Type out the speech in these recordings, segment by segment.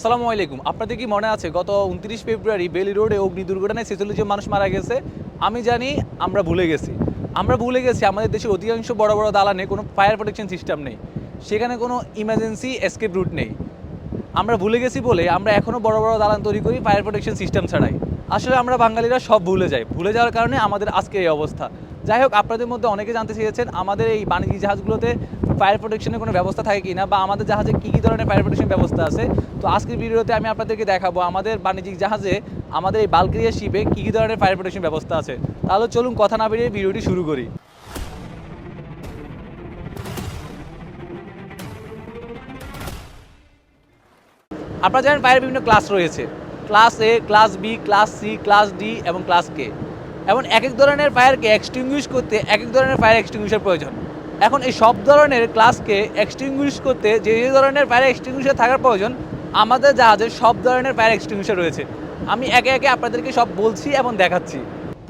আসসালামু আলাইকুম। আপনাদের কি মনে আছে, গত উনত্রিশ ফেব্রুয়ারি বেলি রোডে অগ্নি দুর্ঘটনায় ছেচল্লিশ মানুষ মারা গেছে? আমি জানি আমরা ভুলে গেছি। আমরা ভুলে গেছি, আমাদের দেশে অধিকাংশ বড় বড় দালানে কোনো ফায়ার প্রোটেকশন সিস্টেম নেই। সেখানে কোনো ইমার্জেন্সি এসকেপ রুট নেই। আমরা ভুলে গেছি বলে আমরা এখনও বড় বড় দালান তৈরি করি ফায়ার প্রোটেকশন সিস্টেম ছাড়াই। আসলে আমরা বাঙালিরা সব ভুলে যাই। ভুলে যাওয়ার কারণে আমাদের আজকে এই অবস্থা। যাই হোক, আপনাদের মধ্যে অনেকে জানতে চেয়েছেন, আমাদের এই বাণিজ্যিক জাহাজগুলোতে ফায়ার প্রোটেকশনের কোনো ব্যবস্থা থাকে কিনা বা আমাদের জাহাজে কী কী ধরনের ফায়ার প্রোটেকশন ব্যবস্থা আছে, তো আজকের ভিডিওতে আমি আপনাদেরকে দেখাবো আমাদের বাণিজ্যিক জাহাজে আমাদের এই বাল্কেরিয়া শিপে কী কী ধরনের ফায়ার প্রোটেকশন ব্যবস্থা আছে। তাহলে চলুন কথা না বেরিয়ে ভিডিওটি শুরু করি। আপনারা জানেন ফায়ারের বিভিন্ন ক্লাস রয়েছে। Class A class B class C class D এবং ক্লাস কে এবং এক এক ধরনের ফায়ারকে এক্সটিংগুইশ করতে এক এক ধরনের ফায়ার এক্সটিংগুইশার প্রয়োজন। এখন এই সব ধরনের ক্লাসকে এক্সটিংগুইশ করতে যে যে ধরনের ফায়ার এক্সটিংগুইশার থাকার প্রয়োজন, আমাদের জাহাজে সব ধরনের ফায়ার এক্সটিংগুইশার রয়েছে। আমি একে একে আপনাদেরকে সব বলছি এবং দেখাচ্ছি।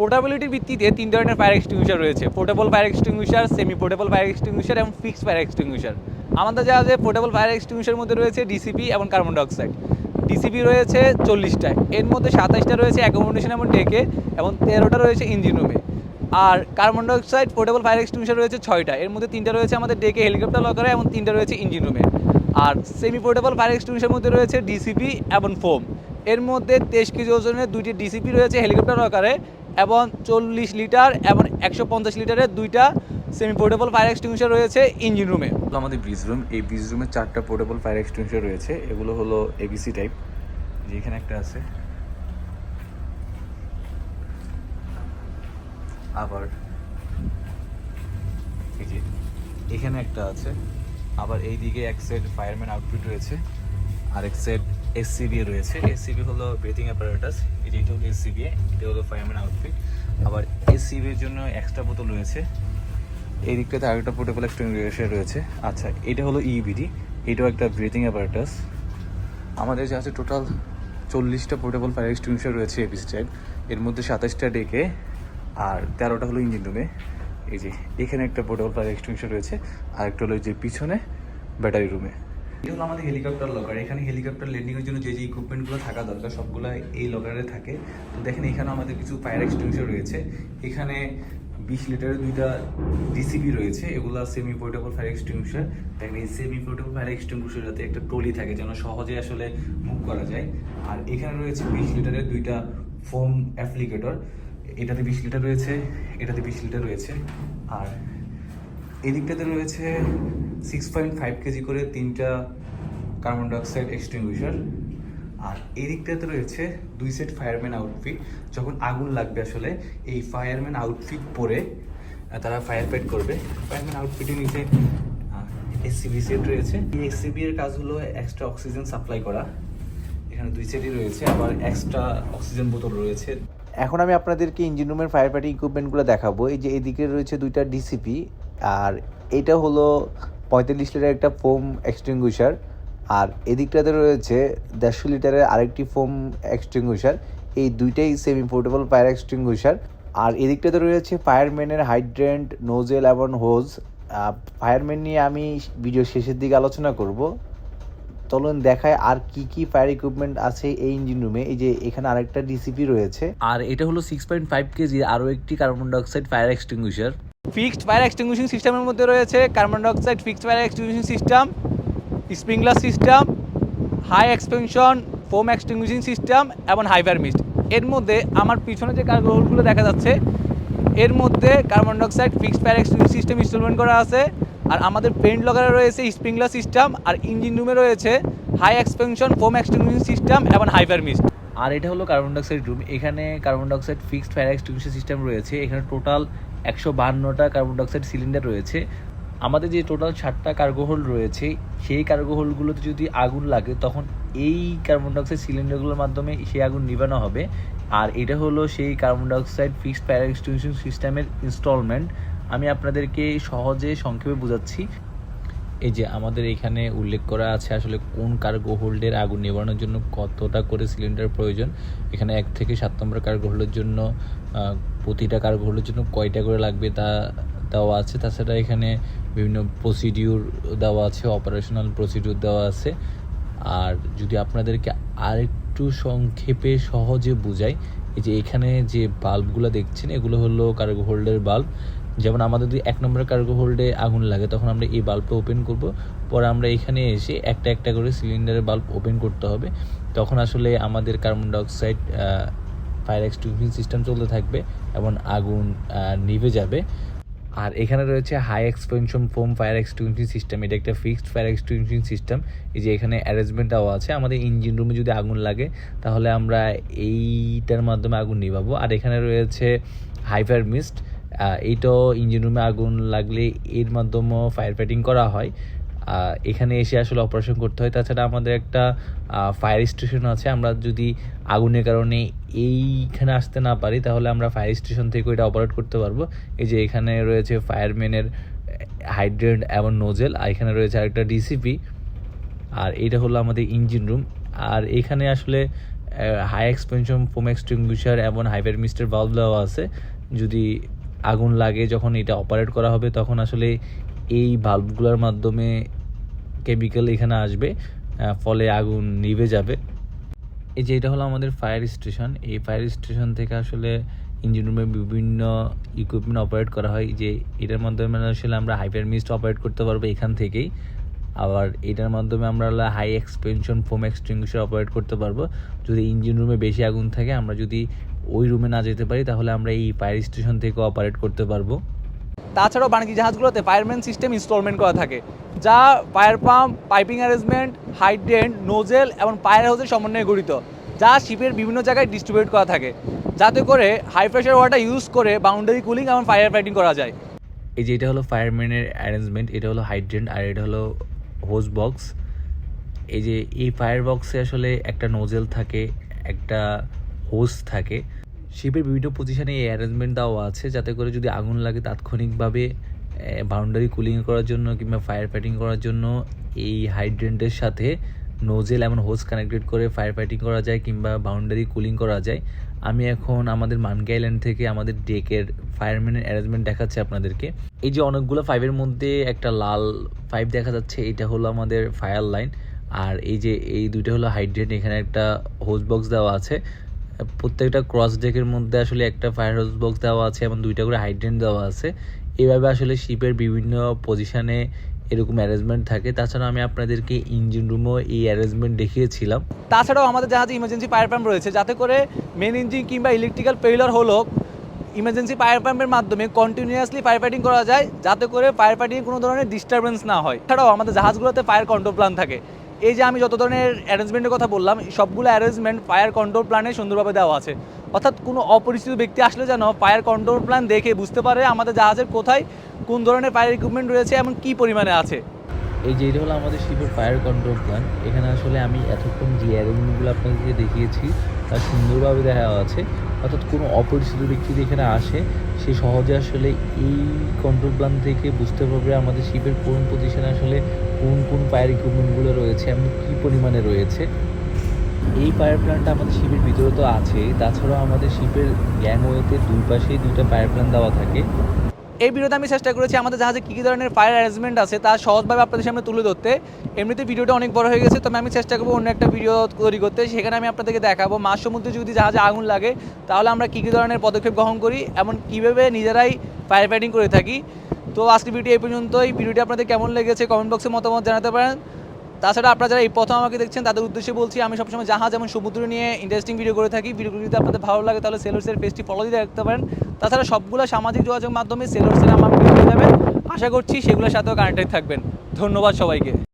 পোর্টেবিলিটির ভিত্তিতে তিন ধরনের ফায়ার এক্সটিংগুইশার রয়েছে। Portable fire extinguisher semi portable fire extinguisher এবং ফিক্সড ফায়ার এক্সটিংগুইশার আমাদের জাহাজে পোর্টেবল ফায়ার এক্সটিংগুইশার মধ্যে রয়েছে ডিসিপি এবং কার্বন ডাইঅক্সাইড ডিসিপি রয়েছে চল্লিশটায়। এর মধ্যে সাতাশটা রয়েছে অ্যাকোমোডেশন এবং ডেকে এবং তেরোটা রয়েছে ইঞ্জিন রুমে আর carbon dioxide portable fire extinguisher রয়েছে ছয়টা। এর মধ্যে তিনটা রয়েছে আমাদের ডেকে হেলিকপ্টার লকারে এবং তিনটা রয়েছে ইঞ্জিন রুমে। আর সেমি পোর্টেবল ফায়ার এক্সটিংগুইশার মধ্যে রয়েছে ডিসিপি এবং ফোম এর মধ্যে তেইশ কেজি ওজনের দুইটি ডিসিপি রয়েছে হেলিকপ্টার আকারে এবং চল্লিশ লিটার এবং একশো পঞ্চাশ লিটারের দুইটা সেমি পোর্টেবল ফায়ার এক্সটিংগুইশার রয়েছে ইঞ্জিন রুমে। আমাদের ব্রিজ রুম এই ব্রিজ রুমে চারটা পোর্টেবল ফায়ার এক্সটেনশন রয়েছে। এগুলো হলো এবিসি টাইপ যে এখানে একটা আছে। আবার এই যে এখানে একটা আছে, আবার এই দিকে এক সেট ফায়ারম্যান আউটফিট রয়েছে আর এক সেট এসসিবি রয়েছে। এসসিবি হলো ব্রিথিং অ্যাপারেটাস যে এটা হলো এসসিবি এটা হলো ফায়ারম্যান আউটফিট আবার এসসিবির জন্য এক্সট্রা বোতল রয়েছে। এই দিকটাতে আরেকটা পোর্টেবল এক্সটেনশন রয়েছে। আচ্ছা এটা হলো ইবিডি এটাও একটা ব্রিথিং অ্যাপারেটাস আমাদের যে আছে টোটাল চল্লিশটা পোর্টেবল ফায়ার এক্সটেনশন রয়েছে এপিসি এর মধ্যে সাতাশটা ডেকে আর তেরোটা হলো ইঞ্জিন রুমে এই যে, এখানে একটা পোর্টেবল ফায়ার এক্সটেনশন রয়েছে, আর একটা হলো যে পিছনে ব্যাটারি রুমে এটা হলো আমাদের হেলিকপ্টার লকার এখানে হেলিকপ্টার ল্যান্ডিংয়ের জন্য যে যে ইকুইপমেন্টগুলো থাকা দরকার, সবগুলো এই লকারে থাকে। তো দেখেন, এখানে আমাদের কিছু ফায়ার এক্সটেনশন রয়েছে। এখানে বিশ লিটারের দুইটা ডিসিবি রয়েছে, এগুলো সেমি পোর্টেবল ফায়ার এক্সটিংগুইশার দেখেন, এই সেমি পোর্টেবল ফায়ার এক্সটিংগুইশার যাতে একটা ট্রলি থাকে, যেন সহজে আসলে মুভ করা যায়। আর এখানে রয়েছে বিশ লিটারের দুইটা ফোম অ্যাপ্লিকেটর এটাতে বিশ লিটার রয়েছে, এটাতে বিশ লিটার রয়েছে। আর এদিকটাতে রয়েছে সিক্স পয়েন্ট ফাইভ কেজি করে তিনটা কার্বন ডাইঅক্সাইড এক্সটিংগুইশার আর এই দিকটাতে রয়েছে দুই সেট ফায়ারম্যান আউটফিট যখন আগুন লাগবে আসলে, এই ফায়ারম্যান আউটফিট পরে তারা ফায়ার ফাইট করবে। ফায়ারম্যান আউটফিটের নিচে এসসিবি সেট রয়েছে। এই এসসিবি এর কাজ হলো এক্সট্রা অক্সিজেন সাপ্লাই করা। এখানে দুই সেটই রয়েছে, আবার এক্সট্রা অক্সিজেন বোতল রয়েছে। এখন আমি আপনাদেরকে ইঞ্জিন রুমের ফায়ার ফাইটিং ইকুইপমেন্টগুলো দেখাবো। এই যে এদিকে রয়েছে দুইটা ডিসিপি আর এটা হলো পঁয়তাল্লিশ লিটার একটা ফোম এক্সটিংগুইশার আর এদিকটাতে রয়েছে দেড়শো লিটারের আরেকটি ফোম এক্সটিংগুইশার এই দুইটাই সেমি পোর্টেবল ফায়ার এক্সটিংগুইশার আর এদিকটাতে রয়েছে ফায়ারম্যানের হাইড্রেন্ট নোজেল এবং হোজ ফায়ারম্যান নিয়ে আমি ভিডিও শেষের দিকে আলোচনা করব। চলুন দেখায় আর কি কি ফায়ার ইকুইপমেন্ট আছে এই ইঞ্জিন রুমে এই যে এখানে আরেকটা ডিসিপি রয়েছে। আর এটা হলো সিক্স পয়েন্ট ফাইভ কেজি আরও একটি carbon dioxide fire extinguisher fixed fire extinguishing সিস্টেমের মধ্যে রয়েছে carbon dioxide fixed fire extinguishing system sprinkler system high expansion foam extinguishing system এবং হাইপার মিস্ট এর মধ্যে আমার পিছনে যে কার্বোগুলো দেখা যাচ্ছে এর মধ্যে carbon dioxide fixed fire extinguishing system installment করা আছে। আর আমাদের পেন্ট লগারে রয়েছে স্প্রিংলার সিস্টেম, আর ইঞ্জিন রুমে রয়েছে high expansion foam extinguishing system এবং হাইপার মিস্ট আর এটা হলো কার্বন ডাইঅক্সাইড রুম এখানে carbon dioxide fixed fire extinguishing system রয়েছে। এখানে টোটাল একশো বাহান্নটা কার্বন ডাইঅক্সাইড সিলিন্ডার রয়েছে। আমাদের যে টোটাল ষাটটা কার্গো হোল্ড রয়েছে, সেই কার্গো হোল্ডগুলোতে যদি আগুন লাগে, তখন এই কার্বন ডাইঅক্সাইড সিলিন্ডারগুলোর মাধ্যমে সেই আগুন নিবানো হবে। আর এটা হলো সেই carbon dioxide fixed fire extinction সিস্টেমের ইনস্টলমেন্ট আমি আপনাদেরকে সহজে সংক্ষেপে বোঝাচ্ছি। এই যে আমাদের এখানে উল্লেখ করা আছে আসলে কোন কার্গো হোল্ডের আগুন নিবানোর জন্য কতটা করে সিলিন্ডার প্রয়োজন। এখানে এক থেকে সাত নম্বর কার্গো হোল্ডের জন্য প্রতিটা কার্গো হোল্ডের জন্য কয়টা করে লাগবে তা দেওয়া আছে। তাছাড়া এখানে বিভিন্ন প্রসিডিউর দেওয়া আছে অপারেশনাল প্রসিডিউর দেওয়া আছে। আর যদি আপনাদেরকে আরেকটু সংক্ষেপে সহজে বোঝাই, এই যে এখানে যে বাল্বগুলো দেখছেন, এগুলো হলো কার্গো হোল্ডের বাল্ব যেমন আমাদের যদি এক নম্বরের কার্গো হোল্ডে আগুন লাগে, তখন আমরা এই বাল্বটা ওপেন করব। পরে আমরা এখানে এসে একটা একটা করে সিলিন্ডারের বাল্ব ওপেন করতে হবে। তখন আসলে আমাদের carbon dioxide fire extinction system চলতে থাকবে এবং আগুন নিভে যাবে। আর এখানে রয়েছে high expansion foam fire extinction system এটা একটা ফিক্সড ফায়ার এক্সটিংশন সিস্টেম এই যে এখানে অ্যারেঞ্জমেন্ট দেওয়া আছে। আমাদের ইঞ্জিন রুমে যদি আগুন লাগে, তাহলে আমরা এইটার মাধ্যমে আগুন নিভাবো। আর এখানে রয়েছে হাইফায়ার মিস্ট এইটাও ইঞ্জিন রুমে আগুন লাগলে এর মাধ্যমেও ফায়ার ফাইটিং করা হয়। এখানে এসে আসলে অপারেশন করতে হয়। তাছাড়া আমাদের একটা ফায়ার স্টেশন আছে। আমরা যদি আগুনের কারণে এইখানে আসতে না পারি, তাহলে আমরা ফায়ার স্টেশন থেকে এটা অপারেট করতে পারব। এই যে এখানে রয়েছে ফায়ারম্যানের হাইড্রেন্ট এবং নোজেল আর এখানে রয়েছে আরেকটা ডিসিপি আর এটা হলো আমাদের ইঞ্জিন রুম আর এখানে আসলে হাই এক্সপেনশন ফোম এক্সটিংগুইশার এবং হাইপার মিস্টার বাল্ব দেওয়া আছে। যদি আগুন লাগে যখন এটা অপারেট করা হবে, তখন আসলে এই বাল্বগুলোর মাধ্যমে কেমিক্যাল এখানে আসবে ফলে আগুন নিভে যাবে। এই যে এটা হলো আমাদের ফায়ার স্টেশন এই ফায়ার স্টেশন থেকে আসলে ইঞ্জিন রুমে বিভিন্ন ইকুইপমেন্ট অপারেট করা হয়। যে এটার মাধ্যমে আসলে আমরা হাইপার মিস্ট অপারেট করতে পারব এখান থেকেই। আবার এটার মাধ্যমে আমরা high expansion foam extinguisher operate করতে পারব। যদি ইঞ্জিন রুমে বেশি আগুন থাকে, আমরা যদি ওই রুমে না যেতে পারি তাহলে আমরা এই ফায়ার স্টেশন থেকে অপারেট করতে পারব। তাছাড়াও বাণিজ্যিক জাহাজগুলোতে ফায়ারম্যান সিস্টেম ইনস্টলমেন্ট করা থাকে যা fire pump piping arrangement hydrant nozzle এবং ফায়ার হাউসের সমন্বয়ে গঠিত যা শিপের বিভিন্ন জায়গায় ডিস্ট্রিবিউট করা থাকে যাতে করে হাই প্রেশার ওয়াটার ইউজ করে বাউন্ডারি কুলিং এবং ফায়ার ফাইটিং করা যায়। এই যে এটা হলো ফায়ারম্যানের অ্যারেঞ্জমেন্ট এটা হলো হাইড্রেন্ট আর এটা হলো হোস বক্স এই যে এই ফায়ার বক্সে আসলে একটা নোজেল থাকে একটা হোস থাকে শিপের বিভিন্ন পজিশনে এই অ্যারেঞ্জমেন্ট দেওয়া আছে যাতে করে যদি আগুন লাগে তাৎক্ষণিকভাবে বাউন্ডারি কুলিং করার জন্য কিংবা ফায়ার ফাইটিং করার জন্য এই হাইড্রেন্টের সাথে নোজেল এমন হোস কানেক্টেড করে ফায়ার ফাইটিং করা যায় কিংবা বাউন্ডারি কুলিং করা যায়। আমি এখন আমাদের মানকি আইল্যান্ড থেকে আমাদের ডেকের ফায়ারম্যানের অ্যারেঞ্জমেন্ট দেখাচ্ছি আপনাদেরকে। এই যে অনেকগুলো ফাইভের মধ্যে একটা লাল ফাইভ দেখা যাচ্ছে, এটা হলো আমাদের ফায়ার লাইন আর এই যে এই দুইটা হলো হাইড্রেন্ট এখানে একটা হোস বক্স দেওয়া আছে। প্রত্যেকটা ক্রস ডেকের মধ্যে আসলে একটা ফায়ার হাউস বক্স দেওয়া আছে এবং দুইটা করে হাইড্রেন্ট দেওয়া আছে। এভাবে আসলে শিপের বিভিন্ন পজিশানে এরকম অ্যারেঞ্জমেন্ট থাকে। তাছাড়া আমি আপনাদেরকে ইঞ্জিন রুমও এই অ্যারেঞ্জমেন্ট দেখিয়েছিলাম। তাছাড়াও আমাদের জাহাজে ইমার্জেন্সি ফায়ার পাম্প রয়েছে, যাতে করে মেন ইঞ্জিন কিংবা ইলেকট্রিক্যাল ফেইলার হলো ইমার্জেন্সি ফায়ার পাম্পের মাধ্যমে কন্টিনিউয়াসলি ফায়ার ফাইটিং করা যায়, যাতে করে ফায়ার ফাইটিংয়ে কোনো ধরনের ডিস্টারবেন্স না হয়। এছাড়াও আমাদের জাহাজগুলোতে ফায়ার কন্ট্রোল প্ল্যান থাকে। এই যে আমি যত ধরনের অ্যারেঞ্জমেন্টের কথা বললাম, সবগুলো অ্যারেঞ্জমেন্ট ফায়ার কন্ট্রোল প্ল্যানে সুন্দরভাবে দেওয়া আছে। অর্থাৎ কোনো অপরিচিত ব্যক্তি আসলে যেন ফায়ার কন্ট্রোল প্ল্যান দেখে বুঝতে পারে আমাদের জাহাজের কোথায়, কোন ধরনের ফায়ার ইকুইপমেন্ট রয়েছে এবং কী পরিমাণে আছে। এই যে, এটা হলো আমাদের শিপের ফায়ার কন্ট্রোল প্ল্যান এখানে আসলে আমি এতক্ষণ যে অ্যারেঞ্জমেন্টগুলো আপনাদেরকে দেখিয়েছি তা সুন্দরভাবে দেখা আছে। অর্থাৎ কোনো অপরিচিত ব্যক্তি এখানে আসে, সে সহজে আসলে এই কন্ট্রোল প্ল্যান থেকে বুঝতে পারবে আমাদের শিপের কোন পজিশনে আসলে কোন কোন পায়ের ইকুইপমেন্টগুলো রয়েছে এবং কী পরিমাণে রয়েছে। এই পায়ার প্ল্যানটা আমাদের শিপের ভিতরে তো আছে। তাছাড়াও আমাদের শিপের গ্যাংওয়েতে দুই পাশেই দুইটা পায়ার প্ল্যান দেওয়া থাকে। এই ভিডিওতে আমি চেষ্টা করেছি আমাদের জাহাজে কী কী ধরনের ফায়ার অ্যারেঞ্জমেন্ট আছে তা সহজভাবে আপনাদের সামনে তুলে ধরতে। এমনিতে ভিডিওটা অনেক বড় হয়ে গেছে, তবে আমি চেষ্টা করব অন্য একটা ভিডিও তৈরি করতে। সেখানে আমি আপনাদেরকে দেখাবো মাঝ সমুদ্রে যদি জাহাজে আগুন লাগে, তাহলে আমরা কী কী ধরনের পদক্ষেপ গ্রহণ করি, এমন কীভাবে নিজেরাই ফায়ার ফাইটিং করে থাকি। তো আজকে ভিডিও এই পর্যন্তই। ভিডিওটি আপনাদের কেমন লেগেছে কমেন্ট বক্সে মতামত জানাতে পারেন। তাছাড়া আপনারা যারা এই প্রথম আমাকে দেখছেন, তাদের উদ্দেশ্যে বলছি, আমি সবসময় জাহাজ এবং সমুদ্র নিয়ে ইন্টারেস্টিং ভিডিও করে থাকি। ভিডিওগুলি যদি আপনাদের ভালো লাগে, তাহলে সেলসের পেজটি ফলো দিয়ে রাখতে পারেন। তাছাড়া সবগুলো সামাজিক যোগাযোগ মাধ্যমে সেলসের আমার পেয়ে যাবেন। আশা করছি সেগুলোর সাথেও কানেক্টেড থাকবেন। ধন্যবাদ সবাইকে।